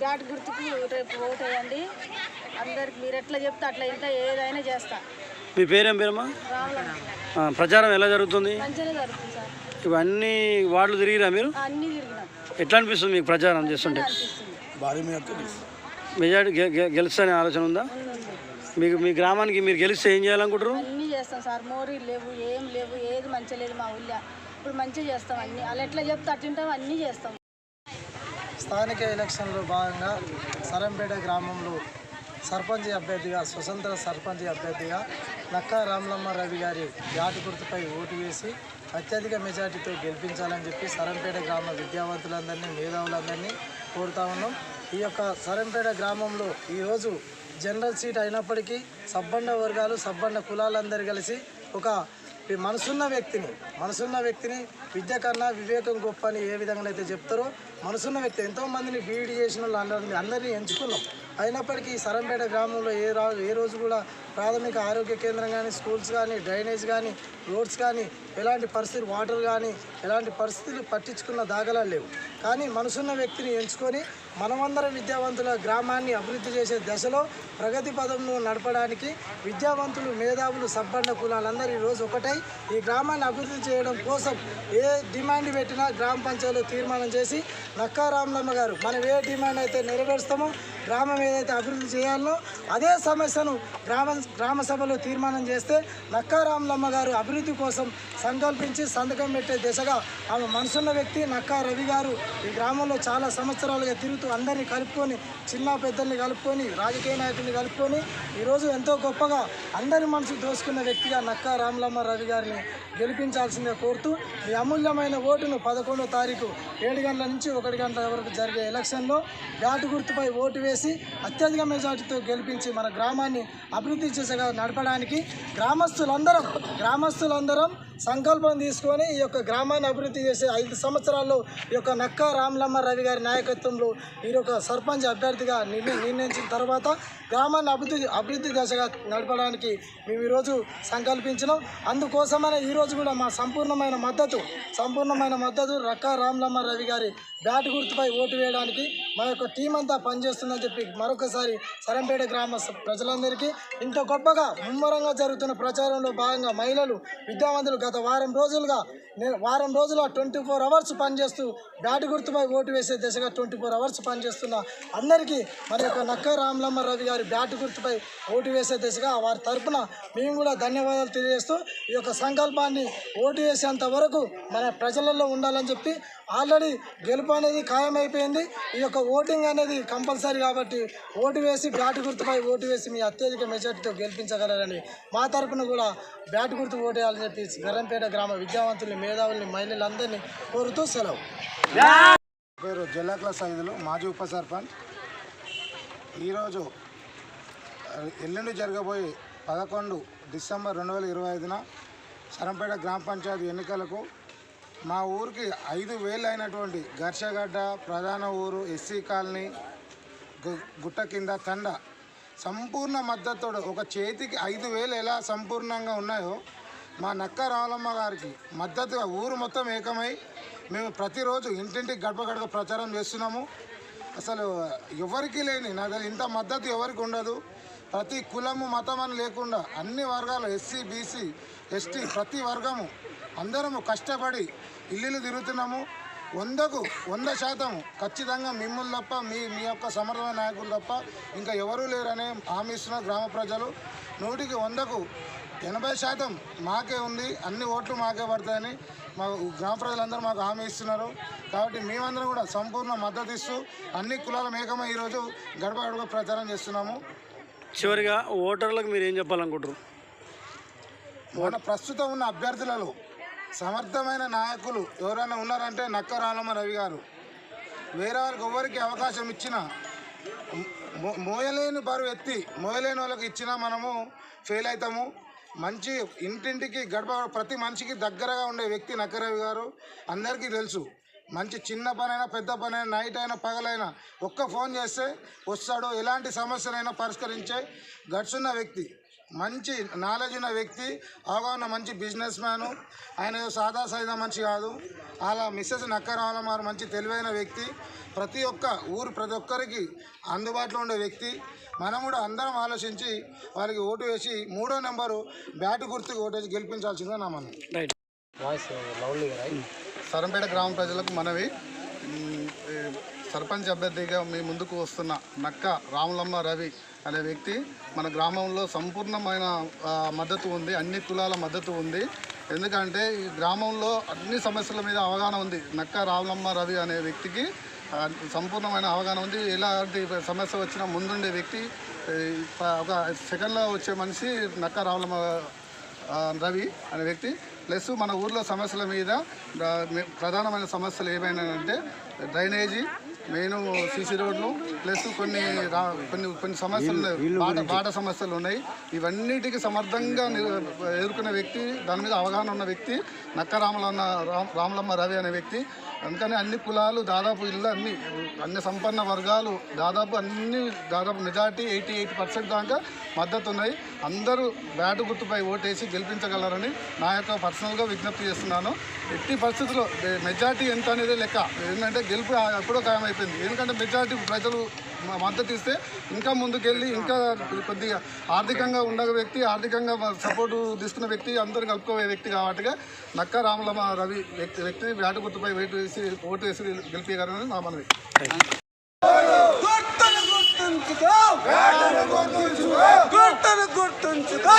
Bat గుర్తుకు రేపు vote వేయండి అందరికి మీరు ఎట్లా చెప్తే అట్లా ఇంట్లో ఏదైనా చేస్తా. మీ పేరేం పేరమ్మా? ప్రచారం ఎలా జరుగుతుంది? ఇవన్నీ వార్డులు తిరిగిరా మీరు? అన్నీ తిరిగినాం. ఎట్లా అనిపిస్తుంది మీకు ప్రచారం చేస్తుంటే? మెజార్టీ గెలుస్తానే ఆలోచన ఉందా. మీకు మీ గ్రామానికి మీరు గెలిస్తే ఏం చేయాలనుకుంటారు అన్నీ చేస్తాం సార్. మోరీ లేవు ఏం లేవు ఏది మంచిగా లేదు మా ఊళ్ళో. ఇప్పుడు మంచిగా చేస్తాం అన్నీ. వాళ్ళు ఎట్లా చెప్తే అట్టింటాం అన్నీ చేస్తాం. స్థానిక ఎలక్షన్లో భాగంగా సరంపేట గ్రామంలో సర్పంచ్ అభ్యర్థిగా స్వతంత్ర సర్పంచ్ అభ్యర్థిగా నక్కా రామలమ్మ రవి గారి యాటు గుర్తుపై ఓటు వేసి అత్యధిక మెజార్టీతో గెలిపించాలని చెప్పి సరంపేట గ్రామ విద్యావంతులందరినీ మేధావులందరినీ కోరుతా ఉన్నాం. ఈ యొక్క సరంపేట గ్రామంలో ఈరోజు జనరల్ సీట్ అయినప్పటికీ సబ్బండ వర్గాలు సబ్బండ కులాలందరూ కలిసి ఒక మనసున్న వ్యక్తిని మనసున్న వ్యక్తిని విద్య కన్నా వివేకం గొప్ప అని ఏ విధంగా అయితే చెప్తారో మనసున్న వ్యక్తి ఎంతోమందిని బీఈడి చేసిన వాళ్ళు అందరినీ అందరినీ ఎంచుకున్నాం. అయినప్పటికీ సరంపేట గ్రామంలో ఏ రా ఏ రోజు కూడా ప్రాథమిక ఆరోగ్య కేంద్రం కానీ స్కూల్స్ కానీ డ్రైనేజ్ కానీ రోడ్స్ కానీ ఎలాంటి పరిస్థితి వాటర్ కానీ ఎలాంటి పరిస్థితులు పట్టించుకున్న దాఖలా లేవు. కానీ మనసున్న వ్యక్తిని ఎంచుకొని మనమందరం విద్యావంతుల గ్రామాన్ని అభివృద్ధి చేసే దశలో ప్రగతి పదంను నడపడానికి విద్యావంతులు మేధావులు సబ్బండ కులాలందరూ ఈరోజు ఒకటై ఈ గ్రామాన్ని అభివృద్ధి చేయడం కోసం ఏ డిమాండ్ పెట్టినా గ్రామ పంచాయతీలో తీర్మానం చేసి నక్కా రామలమ్మ గారు. మనం ఏ డిమాండ్ అయితే నెరవేరుస్తామో గ్రామం ఏదైతే అభివృద్ధి చేయాలనో అదే సమస్యను గ్రామ గ్రామ సభలో తీర్మానం చేస్తే నక్కారామలమ్మ గారు అభివృద్ధి కోసం సంకల్పించి సంతకం పెట్టే దిశగా ఆమె మనసున్న వ్యక్తి నక్కా రవి గారు ఈ గ్రామంలో చాలా సంవత్సరాలుగా తిరుగుతూ అందరినీ కలుపుకొని చిన్న పెద్దల్ని కలుపుకొని రాజకీయ నాయకుల్ని కలుపుకొని ఈరోజు ఎంతో గొప్పగా అందరి మనసు దోసుకున్న వ్యక్తిగా నక్కా రామలమ్మ రవి గారిని గెలిపించాల్సిందిగా కోరుతూ ఈ అమూల్యమైన ఓటును పదకొండో తారీఖు ఏడు గంటల నుంచి ఒకటి గంటల వరకు జరిగే ఎలక్షన్లో బ్యాటు గుర్తుపై ఓటు వేసి అత్యధిక మెజార్టీతో గెలిపించి మన గ్రామాన్ని అభివృద్ధి చేసేగా నడపడానికి గ్రామస్తులందరం గ్రామస్తులందరం సంకల్పం తీసుకొని ఈ యొక్క గ్రామాన్ని అభివృద్ధి చేసే ఐదు సంవత్సరాల్లో ఈ యొక్క నక్క రామలమ్మ రవి గారి నాయకత్వంలో ఈ యొక్క సర్పంచ్ అభ్యర్థిగా నిర్ణ నిర్ణయించిన తర్వాత గ్రామాన్ని అభివృద్ధి అభివృద్ధి దశగా నడపడానికి మేము ఈరోజు సంకల్పించినాం. అందుకోసమనే ఈరోజు కూడా మా సంపూర్ణమైన మద్దతు సంపూర్ణమైన మద్దతు రక్క రామలమ్మ రవి గారి బ్యాట్ గుర్తుపై ఓటు వేయడానికి మా యొక్క టీం అంతా పనిచేస్తుందని చెప్పి మరొకసారి సరంపేట గ్రామ ప్రజలందరికీ ఇంత గొప్పగా ముమ్మరంగా జరుగుతున్న ప్రచారంలో భాగంగా మహిళలు విద్యావంతులు గత వారం రోజులుగా వారం రోజుల ట్వంటీ ఫోర్ అవర్స్ పనిచేస్తూ బ్యాట్ గుర్తుపై ఓటు వేసే దిశగా ట్వంటీ ఫోర్ అవర్స్ పనిచేస్తున్న అందరికీ మరి యొక్క నక్క రామలమ్మ రవి గారి బ్యాట్ గుర్తుపై ఓటు వేసే దిశగా వారి తరపున మేము కూడా ధన్యవాదాలు తెలియజేస్తూ ఈ యొక్క సంకల్పాన్ని ఓటు వేసేంత వరకు మన ప్రజలలో ఉండాలని చెప్పి ఆల్రెడీ గెలుపు అనేది ఖాయమైపోయింది. ఈ యొక్క ఓటింగ్ అనేది కంపల్సరీ కాబట్టి ఓటు వేసి బ్యాట్ గుర్తుపై ఓటు వేసి మీ అత్యధిక మెజార్టీతో గెలిపించగలరని మా తరపున కూడా బ్యాట్ గుర్తు ఓటేయాలని చెప్పి గరంపేట గ్రామ విద్యావంతుల్ని మేధావుల్ని మహిళలందరినీ కోరుతూ సెలవు. పేరు జిల్లా క్లాస్ ఐదులో మాజీ ఉప సర్పంచ్. ఈరోజు ఎల్లుండి జరగబోయే పదకొండు డిసెంబర్ రెండు వేల ఇరవై ఐదున సరంపేట గ్రామ పంచాయతీ ఎన్నికలకు మా ఊరికి ఐదు వేలు అయినటువంటి ఘర్షగడ్డ ప్రధాన ఊరు ఎస్సీ కాలనీ గు- గుట్ట కింద తండ. సంపూర్ణ మద్దతు ఒక చేతికి ఐదు వేలు ఎలా సంపూర్ణంగా ఉన్నాయో మా నక్క రావులమ్మ గారికి మద్దతుగా ఊరు మొత్తం ఏకమై మేము ప్రతిరోజు ఇంటింటికి గడప గడప ప్రచారం చేస్తున్నాము. అసలు ఎవరికి లేని నాకు ఇంత మద్దతు ఎవరికి ఉండదు. ప్రతి కులము మతం అని లేకుండా అన్ని వర్గాలు ఎస్సీ బీసీ ఎస్టీ ప్రతి వర్గము అందరము కష్టపడి ఇల్లులు తిరుగుతున్నాము. వందకు వంద శాతం ఖచ్చితంగా మిమ్మల్ని తప్ప మీ మీ యొక్క సమర్థమైన నాయకులు తప్ప ఇంకా ఎవరూ లేరనే హామీ ఇస్తున్నారు గ్రామ ప్రజలు. నూటికి వందకు ఎనభై శాతం మాకే ఉంది. అన్ని ఓట్లు మాకే పడతాయని మా గ్రామ ప్రజలందరూ మాకు హామీ ఇస్తున్నారు. కాబట్టి మేమందరం కూడా సంపూర్ణ మద్దతు ఇస్తూ అన్ని కులాల మేకమై ఈరోజు గడప గడప ప్రచారం చేస్తున్నాము. చివరిగా ఓటర్లకు మీరు ఏం చెప్పాలనుకుంటారు మన ప్రస్తుతం ఉన్న అభ్యర్థులలో సమర్థమైన నాయకులు ఎవరైనా ఉన్నారంటే నక్క రామమ్మ రవి గారు. వేరే వాళ్ళకి ఎవరికి అవకాశం ఇచ్చినా మోయలేని బరువు ఎత్తి మోయలేని వాళ్ళకి ఇచ్చినా మనము ఫెయిల్ అవుతాము మంచి ఇంటింటికి గడప ప్రతి మనిషికి దగ్గరగా ఉండే వ్యక్తి నక్కరవి గారు అందరికీ తెలుసు. మంచి చిన్న పనైనా పెద్ద పనైనా నైట్ అయినా పగలైనా ఒక్క ఫోన్ చేస్తే వస్తాడు ఎలాంటి సమస్యనైనా పరిష్కరించే గడుచున్న వ్యక్తి. మంచి నాలెడ్జ్ ఉన్న వ్యక్తి అవగాహన మంచి బిజినెస్ మ్యాను ఆయన సాదా సైదా మనిషి కాదు. అలా మిస్సెస్ నక్కరావుల మారు మంచి తెలివైన వ్యక్తి ప్రతి ఒక్క ఊరు ప్రతి ఒక్కరికి అందుబాటులో ఉండే వ్యక్తి. మనం కూడా అందరం ఆలోచించి వారికి ఓటు వేసి మూడో నెంబరు బ్యాట్ గుర్తుకు ఓటు వేసి గెలిపించాల్సిందే నా మనం రైట్ సరంపేట గ్రామ ప్రజలకు మనవి. సర్పంచ్ అభ్యర్థిగా మీ ముందుకు వస్తున్న నక్క రాములమ్మ రవి అనే వ్యక్తి మన గ్రామంలో సంపూర్ణమైన మద్దతు ఉంది అన్ని కులాల మద్దతు ఉంది. ఎందుకంటే ఈ గ్రామంలో అన్ని సమస్యల మీద అవగాహన ఉంది. నక్క రాములమ్మ రవి అనే వ్యక్తికి సంపూర్ణమైన అవగాహన ఉంది. ఎలాంటి సమస్య వచ్చినా ముందుండే వ్యక్తి ఒక సెకండ్లో వచ్చే మనిషి నక్క రాములమ్మ రవి అనే వ్యక్తి. ప్లస్ మన ఊర్లో సమస్యల మీద ప్రధానమైన సమస్యలు ఏమైనా అంటే డ్రైనేజీ మెయిన్ సీసీ రోడ్లు ప్లస్ కొన్ని రా- కొన్ని కొన్ని సమస్యలు ఉన్నాయి. బాట సమస్యలు ఉన్నాయి. ఇవన్నిటికి సమర్థంగా ఎదుర్కొనే వ్యక్తి దాని మీద అవగాహన ఉన్న వ్యక్తి నక్క రామలన్న రామ్ రామలమ్మ రవి అనే వ్యక్తి. అందుకని అన్ని కులాలు దాదాపు ఇల్లు అన్ని అన్ని సంపన్న వర్గాలు దాదాపు అన్ని దాదాపు మెజార్టీ ఎయిటీ ఎయిటీ పర్సెంట్ దాకా మద్దతు ఉన్నాయి. అందరూ బ్యాటు గుర్తుపై ఓటేసి గెలిపించగలరని నా యొక్క పర్సనల్గా విజ్ఞప్తి చేస్తున్నాను. ఎట్టి పరిస్థితుల్లో మెజార్టీ ఎంత అనేది లెక్క. ఏంటంటే గెలుపు ఎప్పుడో ఖాయమైపోయింది. ఎందుకంటే మెజార్టీ ప్రజలు మద్దతు ఇస్తే ఇంకా ముందుకెళ్ళి ఇంకా కొద్దిగా ఆర్థికంగా ఉన్న వ్యక్తి ఆర్థికంగా సపోర్టు తీసుకున్న వ్యక్తి అందరు కలుపుకోవే వ్యక్తి కాబట్టి నక్క రామలమ్మ రవి వ్యక్తి వ్యక్తి బ్యాటు గుర్తుపై ఓటు వేసి ఓటు వేసి గెలిపేయగలరని నా మనవి. గుర్తుంచుకో. గుర్తుంచుకో.